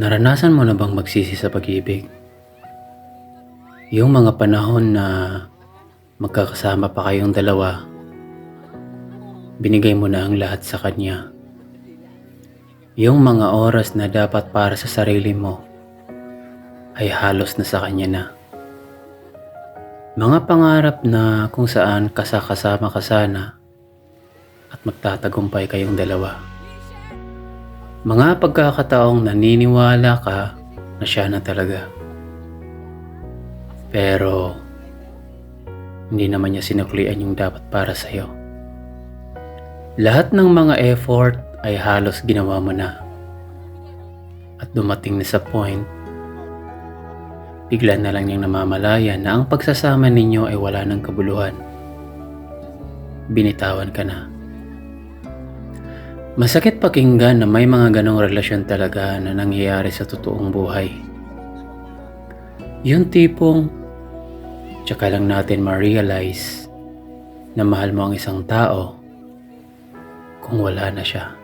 Naranasan mo na bang magsisi sa pag-ibig? Yung mga panahon na magkakasama pa kayong dalawa, binigay mo na ang lahat sa kanya. Yung mga oras na dapat para sa sarili mo, ay halos na sa kanya na. Mga pangarap na kung saan kasakasama ka sana at magtatagumpay kayong dalawa. Mga pagkakataong naniniwala ka na siya na talaga. Pero, hindi naman niya sinuklian yung dapat para sa'yo. Lahat ng mga effort ay halos ginawa mo na. At dumating na sa point, bigla na lang niyang namamalaya na ang pagsasama ninyo ay wala ng kabuluhan. Binitawan ka na. Masakit pakinggan na may mga ganong relasyon talaga na nangyayari sa totoong buhay. Yung tipong, tsaka lang natin ma-realize na mahal mo ang isang tao kung wala na siya.